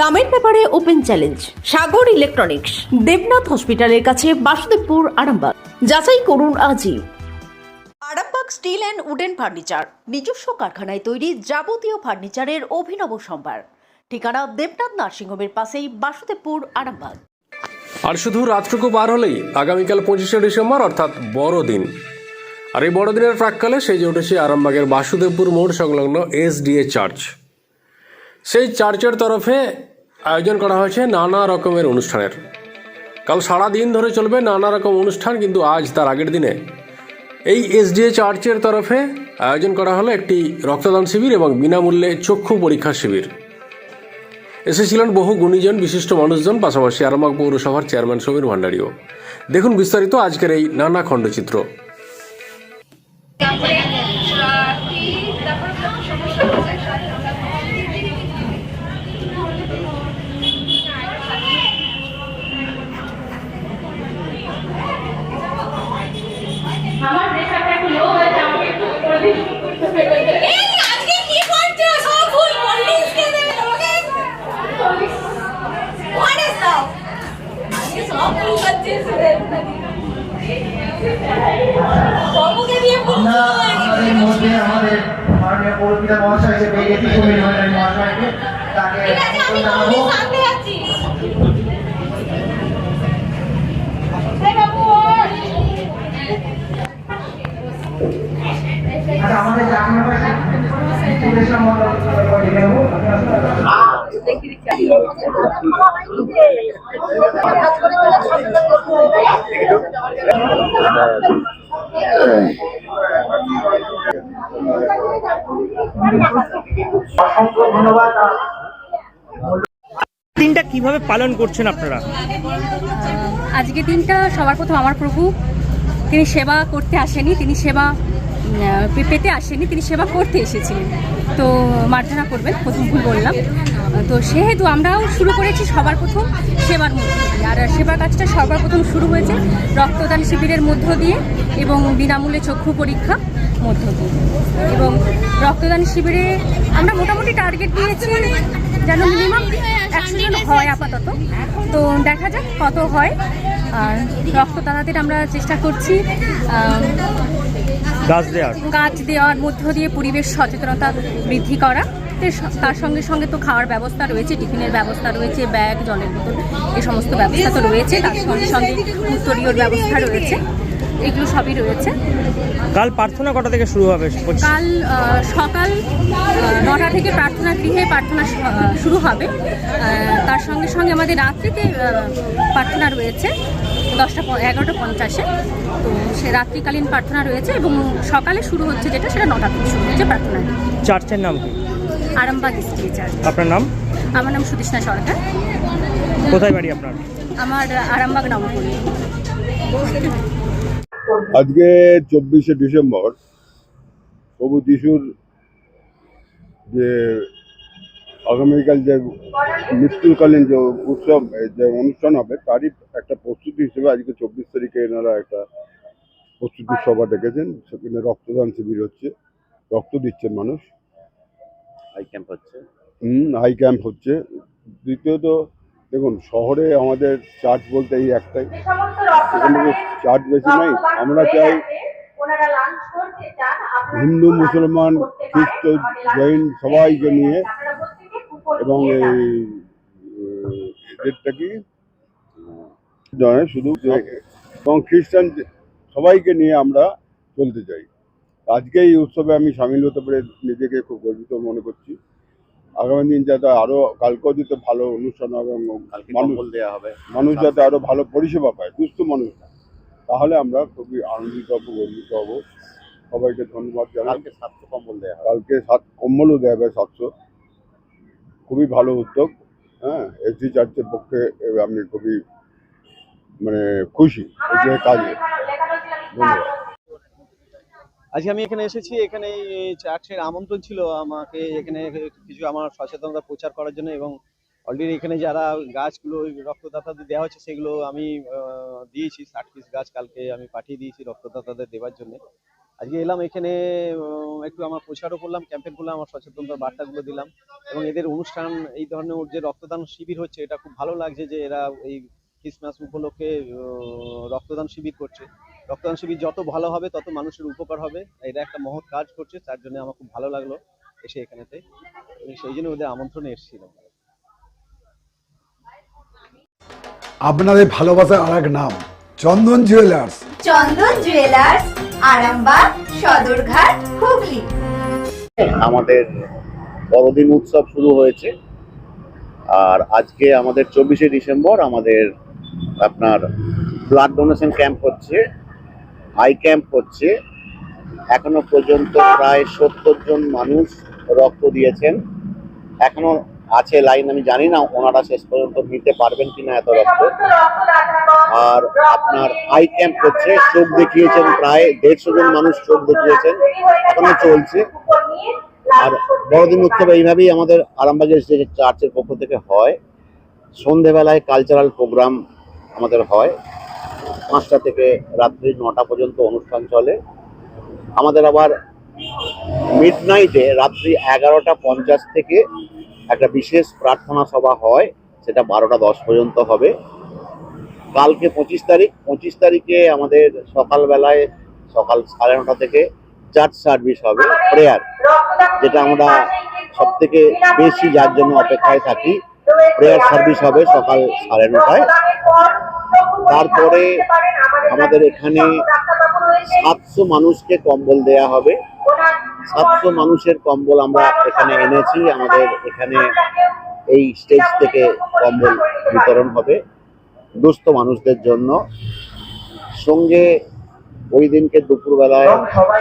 দামের ব্যাপারে open challenge Sagar electronics Debnath হসপিটালের কাছে বাসুদেবপুর আরামবাগ। যাচাই করুন আজই। Arambagh steel and wooden furniture নিজস্ব কারখানায় তৈরি যাবতীয় ফার্নিচারের অভিনব সম্ভার। ঠিকানা দেবনাথ নার্সিংহোমের পাশেই বাসুদেবপুর আরামবাগ। আর শুধু রাতটুকু পার হলেই আগামীকাল পঁচিশে ডিসেম্বর অর্থাৎ বড়দিন। আর এই বড়দিনের প্রাককালে সেজে উঠেছে আরামবাগের বাসুদেবপুর মোড় সংলগ্ন এসডিএ চার্চ। সেই চার্চের তরফে আয়োজন করা হয়েছে নানা রকমের অনুষ্ঠানের। কাল সারা দিন ধরে চলবে নানা রকম অনুষ্ঠান, কিন্তু আজ তার আগের দিনে। এই এসডিএ চার্চের তরফে আয়োজন করা হলো একটি রক্তদান শিবির এবং বিনামূল্যে চক্ষু পরীক্ষা শিবির। এসেছিলেন বহু গুণীজন, বিশিষ্ট মানুষজন, পাশাপাশি আরামবাগ পৌরসভার চেয়ারম্যান সমীর ভান্ডারীও। দেখুন বিস্তারিত আজকের এই নানা খণ্ডচিত্র তারপরে আহ, কি তারপরে সমস্যা হচ্ছে আমার প্রেশারটা একটু লো হয়েছে আমাকে একটু করে দিন এই আজকে কি করছ সব ভুল পলিশ কে দেবে তোমাকে হোয়াট ইজ দাও আজকে সব ভুল করছিস বাবুকে দিয়ে ভুল আমরা আমাদের মধ্যে আমাদের মাননীয় পৌরপিতা পেয়ে গেছি সমীর ভান্ডারী মহাশয়কে দিনটা কীভাবে পালন করছেন আপনারা? আজকে দিনটা সবার প্রথম আমার প্রভু। তিনি সেবা করতে আসেনি, তিনি সেবা পেতে আসেনি, তিনি সেবা করতে এসেছিলেন। তো মার্জনা করবেন, প্রথম ভুল বললাম। তো সেহেতু আমরাও শুরু করেছি সবার প্রথম সেবার মধ্য দিয়ে। আর সেবা কাজটা সবার প্রথম শুরু হয়েছে রক্তদান শিবিরের মধ্য দিয়ে এবং বিনামূল্যে চক্ষু পরীক্ষা মধ্য দিয়ে। এবং রক্তদান শিবিরে আমরা মোটামুটি টার্গেট দিয়েছি যেন মিনিমাম একশো জন হয় আপাতত। তো দেখা যাক কত হয়। আর রক্তদাতাদের আমরা চেষ্টা করছি গাছ দেওয়ার। গাছ দেওয়ার মধ্য দিয়ে পরিবেশ সচেতনতা বৃদ্ধি করা। তার সঙ্গে সঙ্গে তো খাওয়ার ব্যবস্থা রয়েছে টিফিনের ব্যবস্থা রয়েছে ব্যাগ জলের বোতল এ সমস্ত ব্যবস্থা তো রয়েছে। তার সঙ্গে সঙ্গে উত্তরীয়র ব্যবস্থা রয়েছে এগুলো সবই রয়েছে। কাল প্রার্থনা কটা থেকে শুরু হবে? কাল সকাল নটা থেকে প্রার্থনা গৃহে প্রার্থনা শুরু হবে। তার সঙ্গে সঙ্গে আমাদের রাত্রিতে আহ, প্রার্থনা রয়েছে। দশটা প- এগারোটা পঞ্চাশে। তো সে রাত্রিকালীন প্রার্থনা রয়েছে এবং সকালে শুরু হচ্ছে যেটা সেটা নটা থেকে শুরু হচ্ছে প্রার্থনা। চার্চের নাম কি? আরামবাগ স্ট্রিচার আপনার নাম? আমার নাম সুদেষ্ণা সরকার। কোথায় বাড়ি আপনার? আমার আরামবাগ নবপল্লী আজকে চব্বিশে ডিসেম্বর প্রভু যিশুর যে আগামীকাল যে মৃত্যুকালীন যে উৎসব যে অনুষ্ঠান হবে তারই একটা প্রস্তুতি হিসেবে আজকে চব্বিশ তারিখে এনারা একটা প্রস্তুতি সভা ডেকেছেন। সেখানে রক্তদান শিবির হচ্ছে। রক্ত দিচ্ছেন মানুষ। হাই ক্যাম্প হচ্ছে। হুম হাই ক্যাম্প হচ্ছে। দ্বিতীয়ত দেখুন শহরে আমাদের চার্চ বলতে এই একটাই। এখানে তো চার্চ বেশি নাই। আমরা চাই হিন্দু মুসলমান খ্রিস্ট জৈন সবাইকে নিয়ে এবং এই এদেরটা কি? নয় শুধু এবং খ্রিস্টান যে- সবাইকে নিয়ে আমরা চলতে চাই। আজকে এই উৎসবে আমি সামিল হতে পেরে নিজেকে খুব গর্বিত মনে করছি। আগামী দিন যাতে আরও কালকেও যাতে ভালো অনুষ্ঠান হবে এবং মানুষ দেওয়া হবে। মানুষ যাতে আরও ভালো পরিষেবা পায় দুস্থ মানুষ তাহলে আমরা খুবই আনন্দিত হব গর্বিত হব। সবাইকে ধন্যবাদ জানাই। কালকে সাতশো কম্বল দেওয়া হবে। কালকে সাত কম্বলও দেওয়া হবে সাতশো। খুবই ভালো উদ্যোগ হ্যাঁ এসডি চার্চের পক্ষে আমি খুবই মানে খুশি এই যে কাজে। ধন্যবাদ। আজকে আমি এখানে এসেছি, এখানে চার্চের আমন্ত্রণ ছিল আমাকে, এখানে কিছু আমার সচেতনতা প্রচার করার জন্য এবং অলরেডি এখানে যারা গাছগুলো রক্তদাতাদের দেওয়া হচ্ছে সেগুলো আমি দিয়েছি, ষাট পিস গাছ কালকে আমি পাঠিয়ে দিয়েছি রক্তদাতাদের দেওয়ার জন্য। আজকে এলাম এখানে একটু আমার প্রচারও করলাম ক্যাম্পেন করলাম, আমার সচেতনতার বার্তাগুলো দিলাম এবং এদের অনুষ্ঠান, এই ধরনের যে রক্তদান শিবির হচ্ছে, এটা খুব ভালো লাগছে যে এরা এই ক্রিসমাস উপলক্ষে রক্তদান শিবির করছে। রক্তদান শিবির যত ভালো হবে, তত মানুষের উপকার হবে। এটা একটা মহৎ কাজ করছে, তার জন্য আমার খুব ভালো লাগল এসে এখানেতে। সেই জন্য ওদের আমন্ত্রণে এসেছিলাম। আপনাদের ভালোবাসার আর এক নাম চন্দন জুয়েলার্স চন্দন জুয়েলার্স আরামবাগ সদরঘাট হুগলি। আমাদের বড়দিন উৎসব শুরু হয়েছে। আর আজকে আমাদের চব্বিশে ডিসেম্বর আমাদের আপনার ব্লাড ডোনেশন ক্যাম্প হচ্ছে আই ক্যাম্প হচ্ছে। এখনও পর্যন্ত প্রায় সত্তর জন মানুষ রক্ত দিয়েছেন। এখনও আছে লাইন, আমি জানি না ওনারা শেষ পর্যন্ত নিতে পারবেন কিনা এত রক্ত। আর আপনার আই ক্যাম্প হচ্ছে, চোখ দেখিয়েছেন প্রায় দেড়শো জন মানুষ চোখ দেখিয়েছেন, এখনও চলছে। আর বড়দিন উৎসব এইভাবেই আমাদের আরামবাগের যে চার্চের পক্ষ থেকে হয়, সন্ধেবেলায় কালচারাল প্রোগ্রাম আমাদের হয়। পাঁচটা থেকে রাত্রি নটা পর্যন্ত অনুষ্ঠান চলে। আমাদের আবার মিড নাইটে রাত্রি এগারোটা পঞ্চাশ থেকে একটা বিশেষ প্রার্থনা সভা হয়, সেটা বারোটা দশ পর্যন্ত হবে। কালকে পঁচিশ তারিখ, পঁচিশ তারিখে আমাদের সকালবেলায় সকাল সাড়ে নটা থেকে চার্চ সার্ভিস হবে, প্রেয়ার, যেটা আমরা সব থেকে বেশি যার জন্য অপেক্ষায় থাকি। প্রেয়ার সার্ভিস হবে সকাল সাড়ে নটায়। তারপরে আমাদের এখানে সাতশো মানুষকে কম্বল দেয়া হবে। সাতশো মানুষের কম্বল আমরা এখানে এনেছি। আমাদের এখানে এই স্টেজ থেকে কম্বল বিতরণ হবে দুস্থ মানুষদের জন্য। সঙ্গে ওই দিনকে দুপুরবেলায়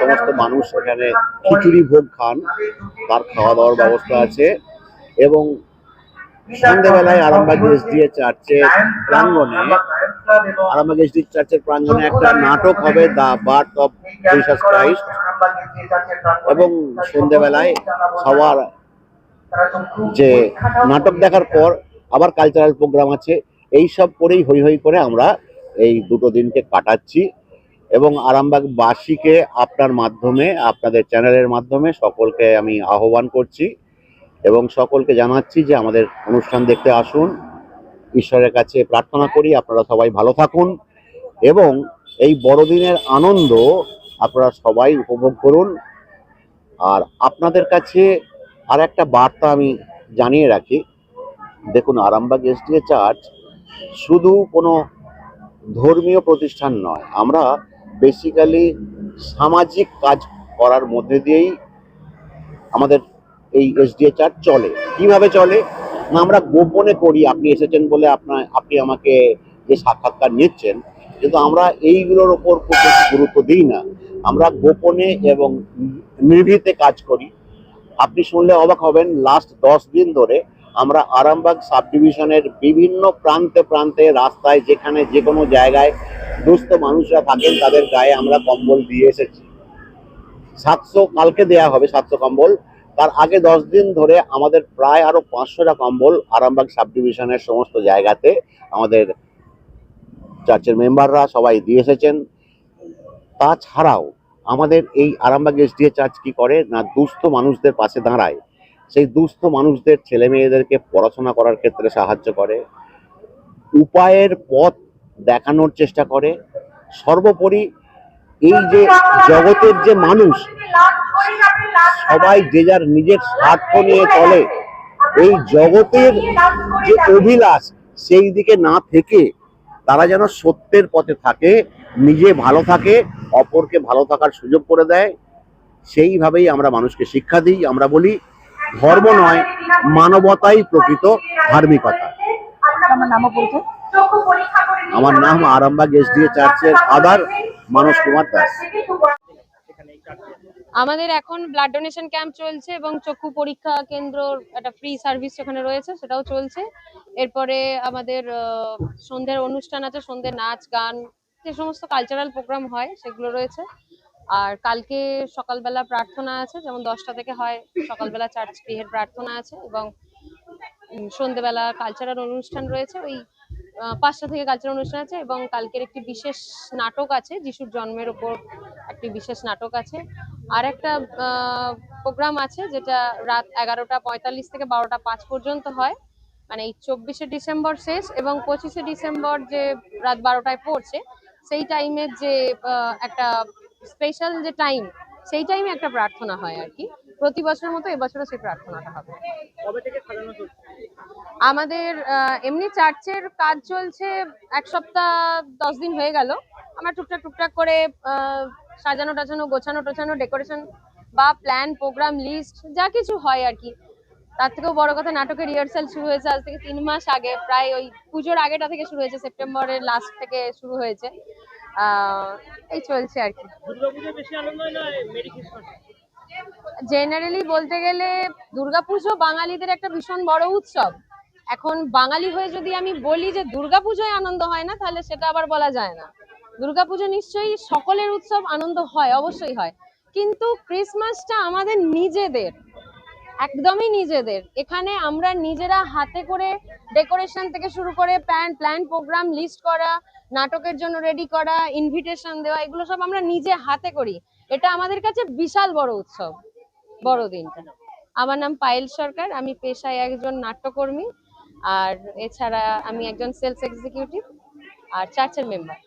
সমস্ত মানুষ এখানে খিচুড়ি ভোগ খান। তার খাওয়া দাওয়ার ব্যবস্থা আছে। এবং সন্ধ্যেবেলায় আরামবাগ এসডিএ চার্চের প্রাঙ্গণে আরামবাগ এসডি চার্চের প্রাঙ্গণে একটা নাটক হবে the birth of Jesus Christ এবং সন্ধ্যেবেলায় সবার যে নাটক দেখার পর আবার কালচারাল প্রোগ্রাম আছে এই সব করেই হই হই করে আমরা এই দুটো দিনকে কাটাচ্ছি এবং আরামবাগবাসীকে আপনার মাধ্যমে আপনাদের চ্যানেলের মাধ্যমে সকলকে আমি আহ্বান করছি। এবং সকলকে জানাচ্ছি যে আমাদের অনুষ্ঠান দেখতে আসুন। ঈশ্বরের কাছে প্রার্থনা করি আপনারা সবাই ভালো থাকুন এবং এই বড়দিনের আনন্দ আপনারা সবাই উপভোগ করুন। আর আপনাদের কাছে আর একটা বার্তা আমি জানিয়ে রাখি। দেখুন, আরামবাগ এসডিএ চার্চ শুধু কোনো ধর্মীয় প্রতিষ্ঠান নয়, আমরা বেসিক্যালি সামাজিক কাজ করার মধ্যে দিয়েই আমাদের এই এসডিএ চার্চ চলে। কীভাবে চলে? না, আমরা গোপনে করি, আপনি এসেছেন বলে আপনার, আপনি আমাকে যে সাক্ষাৎকার নিচ্ছেন, কিন্তু আমরা এইগুলোর ওপর খুব গুরুত্ব দিই না। আমরা গোপনে এবং নির্ভীতে কাজ করি। আপনি শুনলে অবাক হবেন লাস্ট দশ দিন ধরে আমরা আরামবাগ সাব ডিভিশনের বিভিন্ন প্রান্তে প্রান্তে রাস্তায়, যেখানে যে কোনো জায়গায় দুস্থ মানুষরা থাকেন, তাদের গায়ে আমরা কম্বল দিয়ে এসেছি। সাতশো, কালকে দেয়া হবে সাতশো কম্বল। তার আগে দশ দিন ধরে আমাদের প্রায় আরও পাঁচশোটা কম্বল আরামবাগ সাব ডিভিশনের সমস্ত জায়গাতে আমাদের চার্চের মেম্বাররা সবাই দিয়ে এসেছেন। তাছাড়াও আমাদের এই আরামবাগ এস এসডিএ চার্চ কি করে? না, দুস্থ মানুষদের পাশে দাঁড়ায়। সেই দুস্থ মানুষদের ছেলে মেয়েদেরকে পড়াশোনা করার ক্ষেত্রে সাহায্য করে, উপায়ের পথ দেখানোর চেষ্টা করে। সর্বোপরি এই যে জগতের যে মানুষ সবাই যে যার নিজের স্বার্থ নিয়ে চলে। এই জগতের যে অভিলাষ সেই দিকে না থেকে তারা যেন সত্যের পথে থাকে নিজে ভালো থাকে অপরকে ভালো থাকার সুযোগ করে দেয়। সেইভাবেই আমরা মানুষকে শিক্ষা দিই। আমরা বলি ধর্ম নয় মানবতাই প্রকৃত ধার্মিকতা। আমার নাম আরামবাগ এসডিএ চার্চের ফাদার মানস কুমার দাস। আমাদের এখন ব্লাড ডোনেশন ক্যাম্প চলছে এবং চক্ষু পরীক্ষা কেন্দ্র, একটা ফ্রি সার্ভিস সেখানে রয়েছে, সেটাও চলছে। এরপরে আমাদের সন্ধ্যের অনুষ্ঠান আছে, সন্ধ্যে নাচ, গান, যে সমস্ত কালচারাল প্রোগ্রাম হয়, সেগুলো রয়েছে। আর কালকে সকালবেলা প্রার্থনা আছে, যেমন দশটা থেকে হয়, সকালবেলা চার্চ গৃহের প্রার্থনা আছে এবং সন্ধ্যেবেলা কালচারাল অনুষ্ঠান রয়েছে। ওই পাঁচটা থেকে কালচারাল অনুষ্ঠান আছে এবং কালকের একটি বিশেষ নাটক আছে, যিশুর জন্মের ওপর একটি বিশেষ নাটক আছে। আর একটা প্রোগ্রাম আছে যেটা রাত এগারোটা পঁয়তাল্লিশ থেকে বারোটা পাঁচ পর্যন্ত হয়। মানে এই চব্বিশে ডিসেম্বর শেষ এবং পঁচিশে ডিসেম্বর যে রাত বারোটায় পড়ছে, সেই টাইমের যে একটা স্পেশাল যে টাইম সেই টাইমে একটা প্রার্থনা হয় আর কি। প্রতি বছরের মতো এবছরও সেই প্রার্থনাটা হবে। আমাদের এমনি চার্চের কাজ চলছে এক সপ্তাহ দশ দিন হয়ে গেল। আমরা টুকটাক টুকটাক করে সাজানো টাজানো গোছানো টোছানো ডেকোরেশন বা প্ল্যান প্রোগ্রাম লিস্ট যা কিছু হয় আর কি। তার থেকেও বড় কথা নাটকের রিহার্সাল শুরু হয়েছে আজ থেকে তিন মাস আগে প্রায় ওই পুজোর আগেটা থেকে শুরু হয়েছে সেপ্টেম্বরের লাস্ট থেকে শুরু হয়েছে। আহ, এই চলছে আর কি। জেনারেলি বলতে গেলে দুর্গাপুজো বাঙালিদের একটা ভীষণ বড় উৎসব। এখন বাঙালি হয়ে যদি আমি বলি যে দুর্গাপুজোয় আনন্দ হয় না, তাহলে সেটা আবার বলা যায় না। দুর্গাপুজো নিশ্চয়ই সকলের উৎসব আনন্দ হয়, অবশ্যই হয়। কিন্তু ক্রিসমাসটা আমাদের নিজেদের, একদমই নিজেদের। এখানে আমরা নিজেরা হাতে করে ডেকোরেশন থেকে শুরু করে প্ল্যান প্ল্যান, প্রোগ্রাম, লিস্ট করা, নাটকের জন্য রেডি করা ইনভিটেশন দেওয়া, এগুলো সব আমরা নিজে হাতে করি। এটা আমাদের কাছে বিশাল বড় উৎসব বড়দিনটা আমার নাম পায়েল সরকার, আমি পেশায় একজন নাট্যকর্মী। আর এছাড়া আমি একজন সেলস এক্সিকিউটিভ আর চার্চের মেম্বার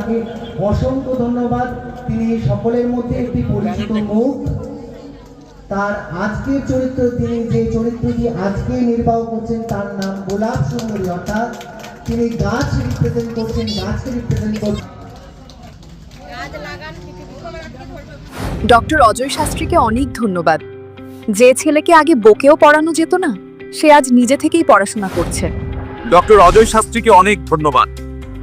তাকে অসংখ্য ধন্যবাদ। তিনি সকলের মধ্যে একটি পরিচিত মুখ। তার আজকের চরিত্র তিনি যে চরিত্রটি আজকে নির্বাহ করছেন তার নাম গোলাপ সুন্দরী অর্থাৎ তিনি গাছ রিপ্রেজেন্ট করছেন গাছকে রিপ্রেজেন্ট করছেন। ডক্টর অজয় শাস্ত্রীকে অনেক ধন্যবাদ। যে ছেলেকে আগে বকেও পড়ানো যেত না সে আজ নিজে থেকেই পড়াশোনা করছে। ডক্টর অজয় শাস্ত্রীকে অনেক ধন্যবাদ।